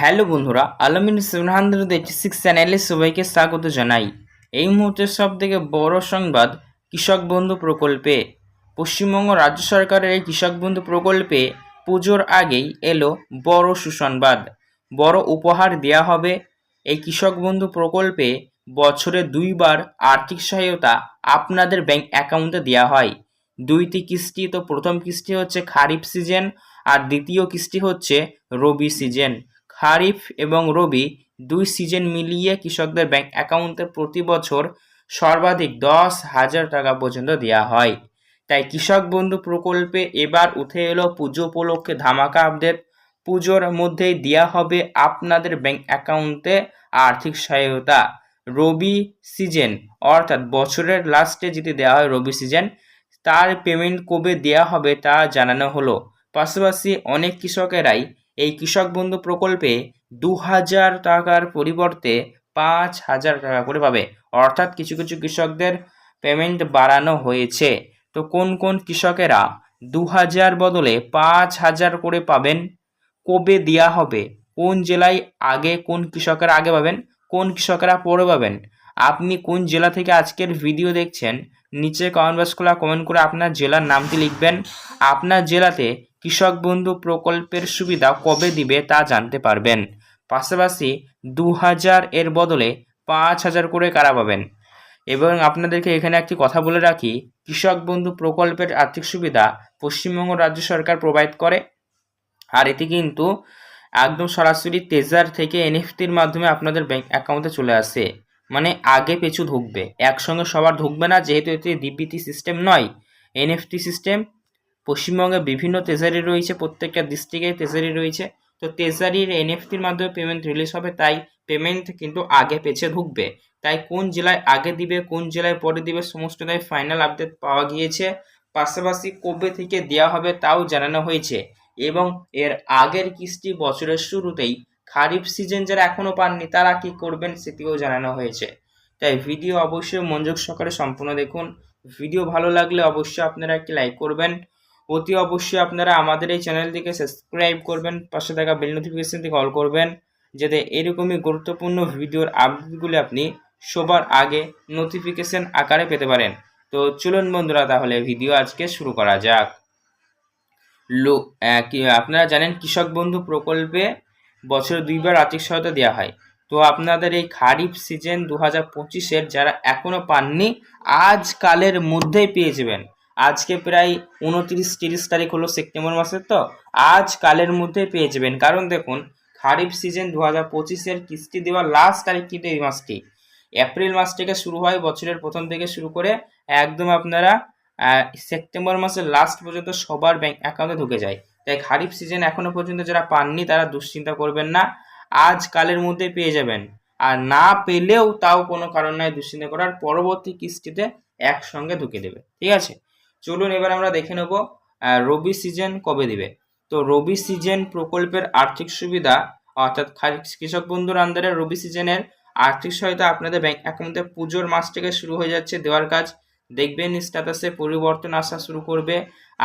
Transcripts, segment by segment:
Hello বন্ধুরা, আলমিন seven hundred eighty six চ্যানেলে সবাইকে স্বাগত জানাই। এই মুহূর্তের সব থেকে বড় সংবাদ, কৃষক বন্ধু প্রকল্পে। পশ্চিমবঙ্গ রাজ্য সরকারের এই কৃষক বন্ধু প্রকল্পে পুজোর আগেই এলো বড় সুসংবাদ। বড় উপহার দেয়া হবে এই কৃষক বন্ধু প্রকল্পে বছরে দুইবার আর্থিক সহায়তা আপনাদের ব্যাংক অ্যাকাউন্টে দেওয়া হয়। দুইটি কিস্তি, তো প্রথম কিস্তি হচ্ছে খারিফ সিজন আর দ্বিতীয় কিস্তি হচ্ছে রবি সিজন। খারিফ এবং রবি দুই সিজন মিলিয়ে কৃষকদের ব্যাংক অ্যাকাউন্টে প্রতি বছর সর্বাধিক দশ হাজার টাকা পর্যন্ত দেওয়া হয়। তাই কৃষক বন্ধু প্রকল্পে এবার উঠে এলো পুজো উপলক্ষে ধামাকা আপডেট। পুজোর মধ্যেই দেওয়া হবে আপনাদের ব্যাংক অ্যাকাউন্টে আর্থিক সহায়তা। রবি সিজন, অর্থাৎ বছরের লাস্টে যদি দেওয়া হয় রবি সিজন, তার পেমেন্ট কবে দেওয়া হবে তা জানানো হলো। পাশাপাশি অনেক কৃষকেরাই এই কৃষক বন্ধু প্রকল্পে দু হাজার টাকার পরিবর্তে পাঁচ হাজার টাকা করে পাবে। অর্থাৎ কিছু কিছু কৃষকদের পেমেন্ট বাড়ানো হয়েছে। তো কোন কোন কৃষকেরা দু হাজার বদলে পাঁচ হাজার করে পাবেন? কবে দেওয়া হবে? কোন জেলায় আগে কোন কৃষকেরা আগে পাবেন? কোন কৃষকেরা পরে পাবেন? আপনি কোন জেলা থেকে আজকের ভিডিও দেখছেন? নিচে কমেন্ট বক্স খোলা কমেন্ট করে আপনার জেলার নামটি লিখবেন। আপনার জেলাতে কৃষক বন্ধু প্রকল্পের সুবিধা কবে দিবে তা জানতে পারবেন। পাশাপাশি দু হাজার এর বদলে পাঁচ হাজার করে কারা পাবেন? এবং আপনাদেরকে এখানে একটি কথা বলে রাখি, কৃষক বন্ধু প্রকল্পের আর্থিক সুবিধা পশ্চিমবঙ্গ রাজ্য সরকার প্রোভাইড করে। আর এটি কিন্তু একদম সরাসরি তেজার থেকে এনএফটির মাধ্যমে আপনাদের ব্যাংক অ্যাকাউন্টে চলে আসে। মানে আগে পেছু ঢুকবে। একসঙ্গে সবার ঢুকবে না, যেহেতু এটি ডিবিটি সিস্টেম নয় এনএফটি সিস্টেম পশ্চিমবঙ্গে বিভিন্ন তেজারি রয়েছে, প্রত্যেকটা ডিস্ট্রিক্টে তেজারি রয়েছে। তো তেজারির এনএফটির মাধ্যমে পেমেন্ট রিলিজ হবে, তাই পেমেন্ট কিন্তু আগে পেছে ঢুকবে। তাই কোন জেলায় আগে দিবে, কোন জেলায় পরে দিবে, সমস্তটাই ফাইনাল আপডেট পাওয়া গিয়েছে। পাশাপাশি কবে থেকে দেওয়া হবে তাও জানানো হয়েছে। এবং এর আগের কিস্তি বছরের শুরুতেই খারিফ সিজন যারা এখনও পাননি, তারা কি করবেন সেটিও জানানো হয়েছে। তাই ভিডিও অবশ্যই মনোযোগ সহকারে সম্পূর্ণ দেখুন। ভিডিও ভালো লাগলে অবশ্যই আপনারা একটি লাইক করবেন। অতি অবশ্যই আপনারা আমাদের এই চ্যানেলটিকে সাবস্ক্রাইব করবেন, পাশে থাকা বেল নোটিফিকেশনটি কল করবেন, যাতে এরকমই গুরুত্বপূর্ণ ভিডিওর আপডেটগুলি আপনি সবার আগে নোটিফিকেশন আকারে পেতে পারেন। তো চলুন বন্ধুরা, তাহলে ভিডিও আজকে শুরু করা যাক। লো আপনারা জানেন কৃষক বন্ধু প্রকল্পে বছরে দুইবার আর্থিক সহায়তা দেওয়া হয়। তো আপনাদের এই খারিফ সিজন দু হাজার পঁচিশের যারা এখনও পাননি, আজকালের মধ্যেই পেয়ে যাবেন। আজকে প্রায় উনত্রিশ তিরিশ তারিখ হলো সেপ্টেম্বর মাসের, তো আজ কালের মধ্যে পেয়ে যাবেন। কারণ দেখুন, খারিফ সিজন দু হাজার পঁচিশের কিস্তি দেওয়ার লাস্ট তারিখ কিন্তু এই মাসটি। এপ্রিল মাস থেকে শুরু হয়, বছরের প্রথম থেকে শুরু করে একদম আপনারা সেপ্টেম্বর মাসের লাস্ট পর্যন্ত সবার ব্যাংক অ্যাকাউন্টে ঢুকে যায়। তাই খারিফ সিজন এখনও পর্যন্ত যারা পাননি, তারা দুশ্চিন্তা করবেন না। আজ কালের মধ্যে পেয়ে যাবেন। আর না পেলেও তাও কোনো কারণ নাই দুশ্চিন্তা করার। পরবর্তী কিস্তিতে একসঙ্গে ঢুকে দেবে। ঠিক আছে? চলুন এবার আমরা দেখে নেব রবি সিজন কবে দিবে? তো রবি সিজন প্রকল্পের আর্থিক সুবিধা, অর্থাৎ কৃষক বন্ধুর আন্দারে রবি সিজনের আর্থিক সহায়তা আপনাদের ব্যাংক অ্যাকাউন্টে পুজোর মাস থেকে শুরু হয়ে যাচ্ছে, দেওয়ার কাজ। দেখবেন স্ট্যাটাসে পরিবর্তন আসা শুরু করবে।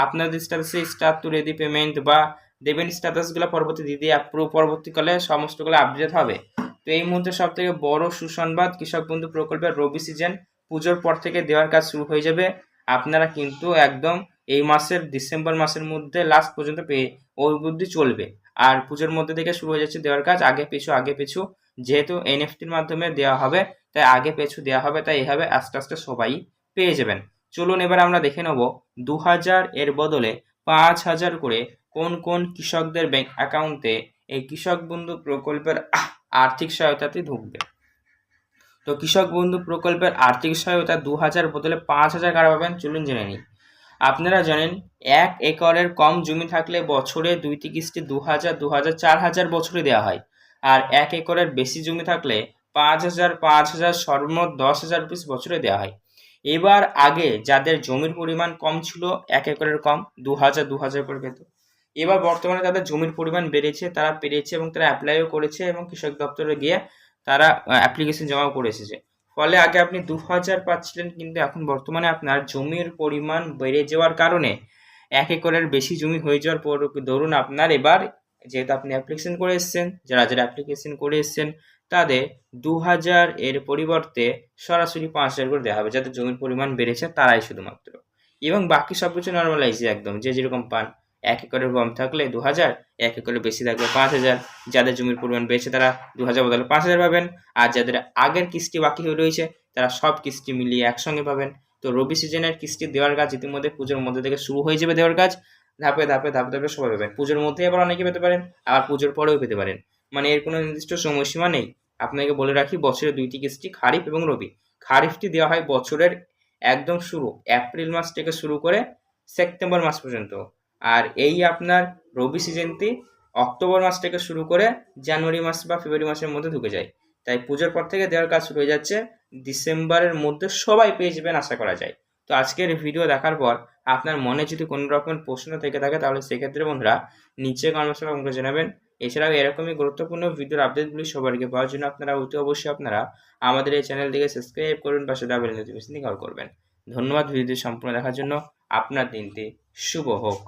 আপনাদের স্ট্যাটাসে স্টার্ট টু রেডি পেমেন্ট বা দেবেন স্ট্যাটাসগুলো পরবর্তী দিদি পুরো পরবর্তীকালে সমস্তগুলো আপডেট হবে। তো এই মুহূর্তে সব থেকে বড় সুসংবাদ কৃষক বন্ধু প্রকল্পের রবি সিজন পুজোর পর থেকে দেওয়ার কাজ শুরু হয়ে যাবে। আপনারা কিন্তু একদম এই মাসের ডিসেম্বর মাসের মধ্যে লাস্ট পর্যন্ত পেয়ে ওই বুদ্ধি চলবে। আর পুজোর মধ্যে থেকে শুরু হয়ে যাচ্ছে দেওয়ার কাজ, আগে পিছু আগে পিছু। যেহেতু এনএফটির মাধ্যমে দেওয়া হবে, তাই আগে পিছু দেওয়া হবে, তাই এভাবে আস্তে আস্তে সবাই পেয়ে যাবেন। চলুন এবার আমরা দেখে নেব দু হাজার এর বদলে পাঁচ হাজার করে কোন কোন কৃষকদের ব্যাংক অ্যাকাউন্টে এই কৃষক বন্ধু প্রকল্পের আর্থিক সহায়তাটি ঢুকবে। তো কৃষক বন্ধু প্রকল্পের আর্থিক সহায়তা দু হাজার বদলে পাঁচ হাজার কারা পাবেন চলুন জেনে নিই। আপনারা জানেন, এক একরের কম জমি থাকলে বছরে দুইটি কিস্তি দু হাজার দু হাজার চার হাজার বছরে দেওয়া হয়। আর এক একরের বেশি জমি থাকলে পাঁচ হাজার পাঁচ হাজার সর্বমোট দশ হাজার রুপিস বছরে দেওয়া হয়। এবার আগে যাদের জমির পরিমাণ কম ছিল, এক একরের কম দু হাজার দু হাজার করে পেত এবার বর্তমানে তাদের জমির পরিমাণ বেড়েছে, তারা পেরেছে এবং তারা অ্যাপ্লাইও করেছে এবং কৃষক দপ্তরে গিয়ে তারা অ্যাপ্লিকেশন জমা করে এসেছে। ফলে আগে আপনি দু হাজার পাচ্ছিলেন, কিন্তু এখন বর্তমানে আপনার জমির পরিমাণ বেড়ে যাওয়ার কারণে এক একরের বেশি জমি হয়ে যাওয়ার পর, ধরুন আপনার এবার যেহেতু আপনি অ্যাপ্লিকেশন করে এসেছেন, যারা যারা অ্যাপ্লিকেশন করে এসেছেন, তাদের দু হাজার এর পরিবর্তে সরাসরি পাঁচ হাজার করে দেওয়া হবে যাদের জমির পরিমাণ বেড়েছে তারাই শুধুমাত্র। এবং বাকি সব কিছু নর্মালাইজে একদম, যে যেরকম পান। এক একরের কম থাকলে দু হাজার এক একরের বেশি থাকলে পাঁচ হাজার যাদের জমির পরিমাণ বেড়েছে তারা দু হাজার বদলে পাঁচ হাজার পাবেন। আর যাদের আগের কিস্তি বাকি হয়ে রয়েছে, তারা সব কিস্তি মিলিয়ে একসঙ্গে পাবেন। তো রবি সিজনের কিস্তি দেওয়ার কাজ ইতিমধ্যে পুজোর মধ্যে থেকে শুরু হয়ে যাবে দেওয়ার কাজ। ধাপে ধাপে ধাপে ধাপে সবাই পাবেন। পুজোর মধ্যে আবার অনেকে পেতে পারেন, আবার পুজোর পরেও পেতে পারেন। মানে এর কোনো নির্দিষ্ট সময়সীমা নেই। আপনাকে বলে রাখি, বছরে দুইটি কিস্তি, খারিফ এবং রবি। খারিফটি দেওয়া হয় বছরের একদম শুরু, এপ্রিল মাস থেকে শুরু করে সেপ্টেম্বর মাস পর্যন্ত। আর এই আপনার রবি সিজনটি অক্টোবর মাস থেকে শুরু করে জানুয়ারি মাস বা ফেব্রুয়ারি মাসের মধ্যে ঢুকে যায়। তাই পুজোর পর থেকে দেওয়ার কাজ শুরু হয়ে যাচ্ছে। ডিসেম্বরের মধ্যে সবাই পেয়ে যাবেন আশা করা যায়। তো আজকের ভিডিও দেখার পর আপনার মনে যদি কোনো রকমের প্রশ্ন থেকে থাকে তাহলে সেক্ষেত্রে বন্ধুরা নিচে কর্মশালা আমাকে জানাবেন। এছাড়াও এরকমই গুরুত্বপূর্ণ ভিডিওর আপডেটগুলি আগে পাওয়ার জন্য আপনারা অতি অবশ্যই আপনারা আমাদের এই চ্যানেলটিকে সাবস্ক্রাইব করবেন পাশে ডাবেল নোটিফিকেশন কল করবেন। ধন্যবাদ ভিডিওটি সম্পূর্ণ দেখার জন্য। আপনার দিনটি শুভ হোক।